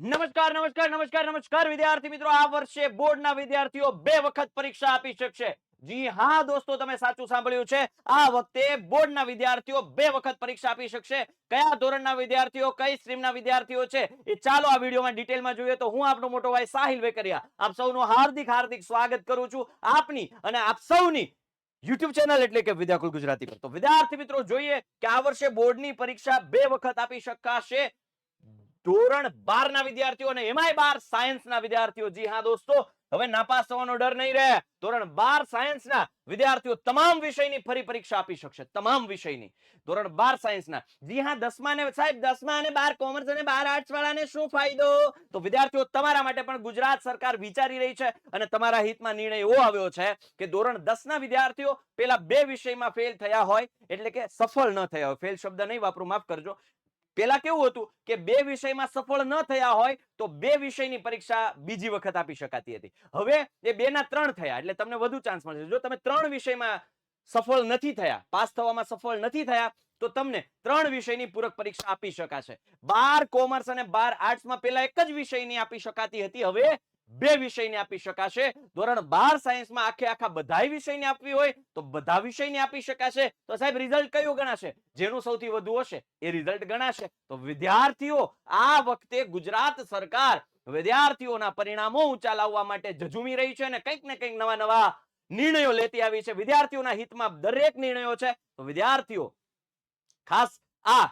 નમસ્કાર નમસ્કાર નમસ્કાર નમસ્કાર વિદ્યાર્થી મિત્રો, આ વર્ષે બોર્ડના વિદ્યાર્થીઓ બે વખત પરીક્ષા આપી શકશે. જી હા, દોસ્તો, તમે સાચું સાંભળ્યું છે. આ વખતે બોર્ડના વિદ્યાર્થીઓ બે વખત પરીક્ષા આપી શકશે. કયા ધોરણના વિદ્યાર્થીઓ, કઈ સ્ટ્રીમના વિદ્યાર્થીઓ છે, એ ચાલો આ વિડીયોમાં ડિટેલમાં જોઈએ તો હું આપનો મોટો ભાઈ સાહિલ વેકરિયા આપ સૌનું હાર્દિક હાર્દિક સ્વાગત કરું છું આપની અને આપ સૌની યુટ્યુબ ચેનલ એટલે કે વિદ્યાકુલ ગુજરાતી પર. તો વિદ્યાર્થી મિત્રો, જોઈએ કે આ વર્ષે બોર્ડની પરીક્ષા બે વખત આપી શકાશે. ધોરણ બાર ના વિદ્યાર્થીઓ અને એમાંય બાર સાયન્સ ના વિદ્યાર્થીઓ. જી હા દોસ્તો, હવે નાપાસ થવાનો ડર નહીં રહે. ધોરણ બાર સાયન્સ ના વિદ્યાર્થીઓ તમામ વિષયની ફરી પરીક્ષા આપી શકશે. તમામ વિષયની. ધોરણ બાર સાયન્સ ના જી હા, દસમા ને સાહેબ, દસમા અને બાર કોમર્સ અને બાર આર્ટ્સ વાળાને શું ફાયદો? તો વિદ્યાર્થીઓ, તમારા માટે પણ ગુજરાત સરકાર વિચારી રહી છે અને તમારા હિતમાં નિર્ણય એવો આવ્યો છે કે ધોરણ દસ ના વિદ્યાર્થીઓ પેલા બે વિષયમાં ફેલ થયા હોય, એટલે કે સફળ ન થયા હોય. ફેલ શબ્દ નહીં વાપરું, માફ કરજો. પેલા કેવું હતું કે બે વિષયમાં સફળ ન થયા હોય તો બે વિષયની પરીક્ષા બીજી વખત આપી શકાતી હતી. હવે એ બે ના ત્રણ થયા, એટલે તમને વધુ ચાન્સ મળશે. જો તમે ત્રણ વિષયમાં સફળ નથી થયા, પાસ થવામાં સફળ નથી થયા, તો તમને ત્રણ વિષયની પૂરક પરીક્ષા આપી શકાશે. બાર કોમર્સ અને બાર આર્ટ્સમાં પેલા એક જ વિષયની આપી શકાતી હતી. હવે બે વિષયને આપી શકાશે. ધોરણ બાર સાયન્સમાં આખે આખા બધા વિષયને આપવી હોય તો બધા વિષયને આપી શકાશે. તો સાહેબ રિઝલ્ટ કયું ગણાશે? જેનું સૌથી વધુ હશે, એ રિઝલ્ટ ગણાશે. તો વિદ્યાર્થીઓ આ વખતે ગુજરાત સરકાર વિદ્યાર્થીઓના પરિણામો ઊંચા લાવવા માટે જજુમી રહી છે અને કંઈક ને કંઈક નવા નવા નિર્ણયો લેતી આવી છે. વિદ્યાર્થીઓના હિતમાં દરેક નિર્ણયો છે. તો વિદ્યાર્થીઓ, ખાસ આ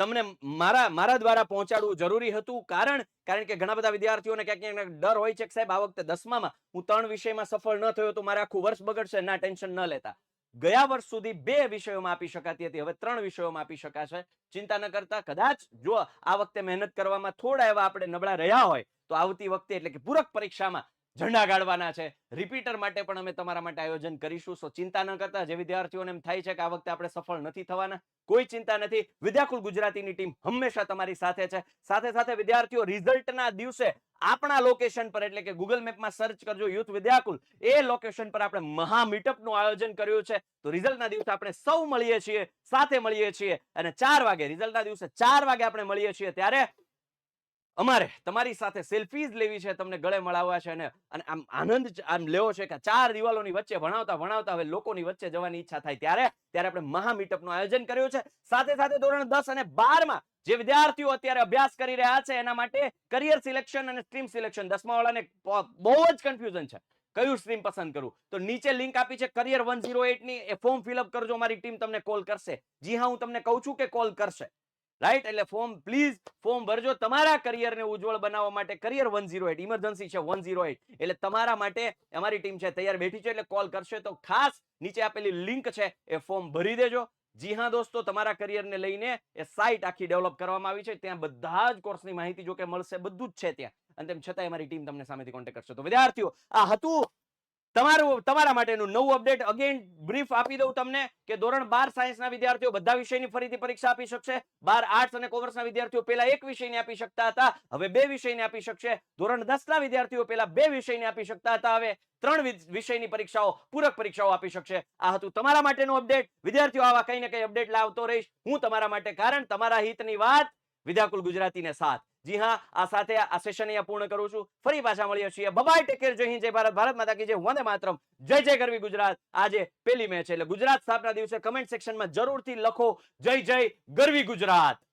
તમને મારા મારા દ્વારા પહોંચાડવું જરૂરી હતું. કારણ કારણ કે ઘણા બધા વિદ્યાર્થીઓને ક્યાંક ક્યાંક ડર હોય છે કે સાહેબ, આ વખતે દસમામાં હું ત્રણ વિષયમાં સફળ ન થયો તો મારે આખું વર્ષ બગડશે. ના, ટેન્શન ન લેતા. ગયા વર્ષ સુધી બે વિષયોમાં આપી શકાતી હતી. હવે ત્રણ વિષયોમાં આપી શકાશે. ચિંતા ન કરતા. કદાચ જો આ વખતે મહેનત કરવામાં થોડા એવા આપણે નબળા રહ્યા હોય, તો આવતી વખતે એટલે કે પૂરક પરીક્ષામાં ઝંડા ગાળવાના છે. રિપીટર માટે પણ અમે તમારા માટે આયોજન કરીશું. સો ચિંતા ન કરતા. જે વિદ્યાર્થીઓને એમ થાય છે કે આ વખતે આપણે સફળ નથી થવાના, કોઈ ચિંતા નથી. વિદ્યાકુલ ગુજરાતીની ટીમ હંમેશા તમારી સાથે છે. સાથે સાથે વિદ્યાર્થીઓ, રિઝલ્ટના દિવસે આપણા લોકેશન પર, એટલે કે ગૂગલ મેપમાં સર્ચ કરજો યુથ વિદ્યાકુલ એ લોકેશન પર આપણે મહા મીટઅપનું આયોજન કર્યું છે. તો રિઝલ્ટના દિવસે આપણે સૌ મળીએ છીએ, સાથે મળીએ છીએ. અને ચાર વાગે, રિઝલ્ટના દિવસે ચાર વાગે આપણે મળીએ છીએ. ત્યારે અમારે તમારી સાથે સેલ્ફીઝ લેવી છે, તમને ગળે મળાવવા છે અને આમ આનંદ આમ લેવો છે કે ચાર દિવાલોની વચ્ચે ભણાવતા ભણાવતા હવે લોકોની વચ્ચે જવાની ઈચ્છા થાય ત્યારે ત્યારે આપણે મહા મીટઅપનું આયોજન કર્યું છે. સાથે સાથે ધોરણ દસ અને બારમાં જે વિદ્યાર્થીઓ અત્યારે અભ્યાસ કરી રહ્યા છે, એના માટે કરિયર સિલેક્શન અને સ્ટ્રીમ સિલેક્શન દસમા વાળાને બહુ જ કન્ફ્યુઝન છે. કયું સ્ટ્રીમ પસંદ કરવું તો નીચે લિંક આપી છે કરિયર વન ઝીરો ની, એ ફોર્મ ફિલઅપ કરજો, મારી ટીમ તમને કોલ કરશે. જી હા, હું તમને કહું છું કે કોલ કરશે. રાઈટ એટલે ફોર્મ પ્લીઝ ફોર્મ ભરજો. તમારા કરિયરને ઉજ્જવળ બનાવવા માટે career one zero eight emergency છે વન ઝીરો એટ એટલે તમારા માટે અમારી ટીમ છે તૈયાર બેઠી છે એટલે કોલ કરશે તો ખાસ નીચે આપેલી લિંક છે એ ફોર્મ ભરી દેજો. જી હા દોસ્તો, તમારા કરિયરને લઈને એ સાઇટ આખી ડેવલપ કરવામાં આવી છે. ત્યાં બધા જ કોર્સની માહિતી જો કે મળશે, બધું જ છે ત્યાં. અને તેમ છતાંય અમારી ટીમ તમને સામેથી કોન્ટેક્ટ કરશે. તો વિદ્યાર્થીઓ, આ હતું તમારું, તમારા માટેનું નવું અપડેટ અગેન બ્રીફ આપી દઉં તમને કે ધોરણ બાર સાયન્સના વિદ્યાર્થીઓ બધા વિષયની ફરીથી પરીક્ષા આપી શકશે. બાર આર્ટ્સ અને કોમર્સના વિદ્યાર્થીઓ પહેલા એક વિષયને આપી શકતા હતા, હવે બે વિષયને આપી શકશે. ધોરણ દસના વિદ્યાર્થીઓ પહેલા બે વિષયને આપી શકતા હતા, હવે ત્રણ વિષયની પરીક્ષાઓ, પૂરક પરીક્ષાઓ આપી શકશે. આ હતું તમારા માટેનું અપડેટ વિદ્યાર્થીઓ, આવા કઈ ને કઈ અપડેટ લાવતો રહીશ. હું તમારા માટે કારણ તમારા હિતની વાત વિદ્યાકુલ ગુજરાતીને સાથ જી હા, આ સાથે આ સેશન પૂર્ણ કરું છું. ફરી પાછા મળીએ છીએ. બબાય ટેક કેર જય હિન્દ, જય ભારત. ભારત માતા કી જય. વંદે માતરમ. જય જય ગરવી ગુજરાત. આજે પેલી મેચ એટલે ગુજરાત સ્થાપના દિવસે કમેન્ટ સેક્શનમાં જરૂરથી લખો. જય જય ગરવી ગુજરાત.